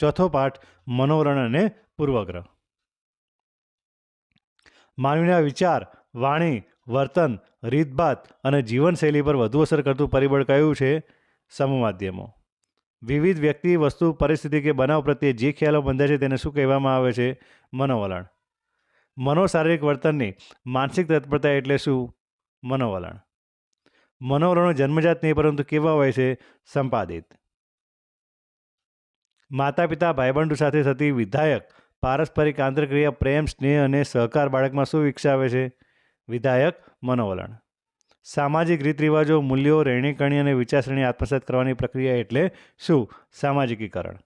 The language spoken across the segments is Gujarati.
ચોથો પાઠ મનોવરણ અને પૂર્વગ્રહ. માનવીના વિચાર, વાણી, વર્તન, રીતભાત અને જીવનશૈલી પર વધુ અસર કરતું પરિબળ કયું છે? સમૂહ માધ્યમો. વિવિધ વ્યક્તિ, વસ્તુ, પરિસ્થિતિ કે બનાવ પ્રત્યે જે ખ્યાલો બંધાય છે તેને શું કહેવામાં આવે છે? મનોવલણ. મનોશારીરિક વર્તનની માનસિક તત્પરતા એટલે શું? મનોવલણ. મનોવલણો જન્મજાત નહીં, પરંતુ કેવા હોય છે? સંપાદિત. માતા પિતા ભાઈબંધો સાથે થતી વિધાયક પારસ્પરિક આંતરક્રિયા, પ્રેમ, સ્નેહ અને સહકાર બાળકમાં શું વિકસાવે છે? વિધાયક મનોવલણ. સામાજિક રીત રિવાજો મૂલ્યો રહેણીકરણી અને વિચારસરણી આત્મસાત કરવાની પ્રક્રિયા એટલે શું? સામાજિકીકરણ.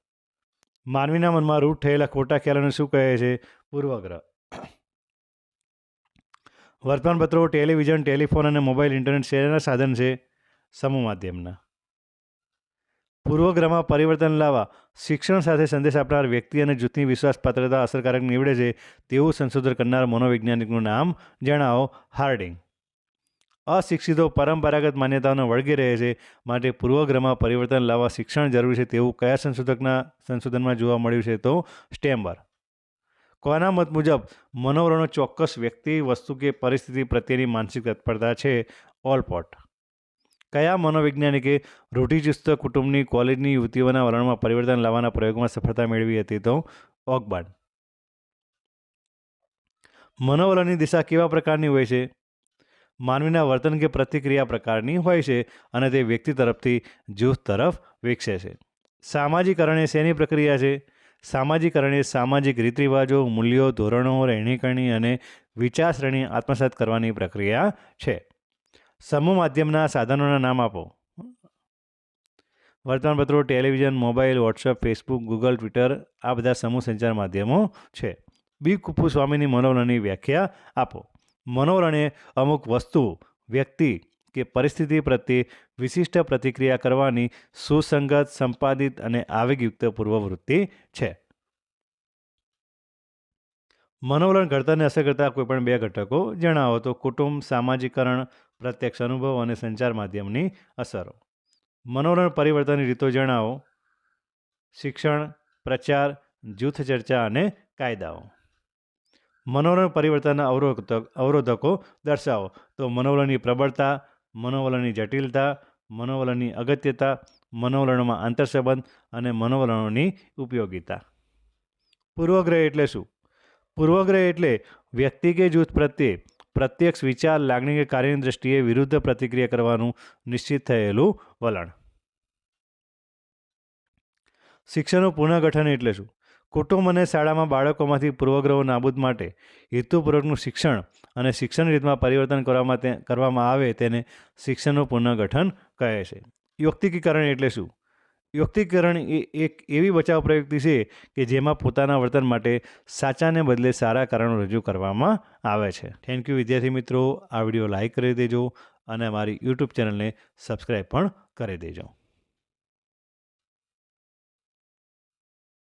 માનવીના મનમાં રૂઢ થયેલા ખોટા ખ્યાલોને શું કહે છે? પૂર્વગ્રહ. વર્તમાનપત્રો, ટેલિવિઝન, ટેલિફોન અને મોબાઈલ, ઇન્ટરનેટ શેરના સાધન છે? સમૂહ માધ્યમના. પૂર્વગ્રહમાં પરિવર્તન લાવવા, શિક્ષણ સાથે સંદેશ આપનાર વ્યક્તિ અને જૂથની વિશ્વાસપાત્રતા અસરકારક નીવડે છે, તેવું સંશોધન કરનાર મનોવૈજ્ઞાનિકનું નામ જણાવો હાર્ડિંગ. અશિક્ષિતો પરંપરાગત માન્યતાઓને વળગી રહે છે, માટે પૂર્વગ્રહમાં પરિવર્તન લાવવા શિક્ષણ જરૂરી છે તેવું કયા સંશોધકના સંશોધનમાં જોવા મળ્યું છે તો સ્ટેમ્બર. કોના મત મુજબ મનોવરણો ચોક્કસ વ્યક્તિ, વસ્તુ કે પરિસ્થિતિ પ્રત્યેની માનસિક તત્પરતા છે? ઓલપોટ. કયા મનોવૈજ્ઞાનિકે રૂઢિચુસ્ત કુટુંબની કોલેજની યુવતીઓના વલણમાં પરિવર્તન લાવવાના પ્રયોગમાં સફળતા મેળવી હતી તો ઓકબાર્ડ મનોવલણની દિશા કેવા પ્રકારની હોય છે? માનવીના વર્તન કે પ્રતિક્રિયા પ્રકારની હોય છે અને તે વ્યક્તિ તરફથી જૂથ તરફ વિકસે છે. સામાજિકરણ શેની પ્રક્રિયા છે? સામાજિકરણ સામાજિક રીત રિવાજો મૂલ્યો, ધોરણો, રહેણીકરણી અને વિચારસરણી આત્મસાત કરવાની પ્રક્રિયા છે. સમૂહ માધ્યમના સાધનોના નામ આપો. વર્તમાનપત્રો television, mobile WhatsApp Facebook, Google, Twitter, આ બધા સમૂહ સંચાર માધ્યમો છે. બી. કુપ્પુ સ્વામીની મનોવરણની વ્યાખ્યા આપો. મનોવરણ એ અમુક વસ્તુ, વ્યક્તિ કે પરિસ્થિતિ પ્રત્યે વિશિષ્ટ પ્રતિક્રિયા કરવાની સુસંગત, સંપાદિત અને આવેગયુક્ત પૂર્વવૃત્તિ છે. મનોવલણ ઘડતરને અસર કરતા કોઈપણ બે ઘટકો જણાવો તો કુટુંબ સામાજિકરણ પ્રત્યક્ષ અનુભવ અને સંચાર માધ્યમની અસરો. મનોવલણ પરિવર્તનની રીતો જણાવો. શિક્ષણ, પ્રચાર, જૂથ ચર્ચા અને કાયદાઓ. મનોવલણ પરિવર્તનના અવરોધક, અવરોધકો દર્શાવો તો મનોવલણની પ્રબળતા, મનોવલણની જટિલતા, મનોવલણની અગત્યતા, મનોવલણોમાં આંતરસંબંધ અને મનોવલણોની ઉપયોગિતા. પૂર્વગ્રહ એટલે શું? પૂર્વગ્રહ એટલે વ્યક્તિ કે જૂથ પ્રત્યે પ્રત્યક્ષ વિચાર લાગણી કે કાર્યની દ્રષ્ટિએ વિરુદ્ધ પ્રતિક્રિયા કરવાનું નિશ્ચિત થયેલું વલણ. શિક્ષણનું પુનઃગઠન એટલે શું? કુટુંબ અને શાળામાં બાળકોમાંથી પૂર્વગ્રહો નાબૂદ માટે હેતુપૂર્વકનું શિક્ષણ અને શિક્ષણ રીતમાં પરિવર્તન કરવામાં કરવામાં આવે તેને શિક્ષણનું પુનઃગઠન કહે છે. યુક્તિકીકરણ એટલે શું? યોક્તિકરણ એ એક એવી બચાવ પ્રયુક્તિ છે કે જેમાં પોતાના વર્તન માટે સાચાને બદલે સારા કારણો રજૂ કરવામાં આવે છે. થેન્ક યુ વિદ્યાર્થી મિત્રો. આ વીડિયો લાઈક કરી દેજો અને મારી યુટ્યુબ ચેનલને સબસ્ક્રાઈબ પણ કરી દેજો.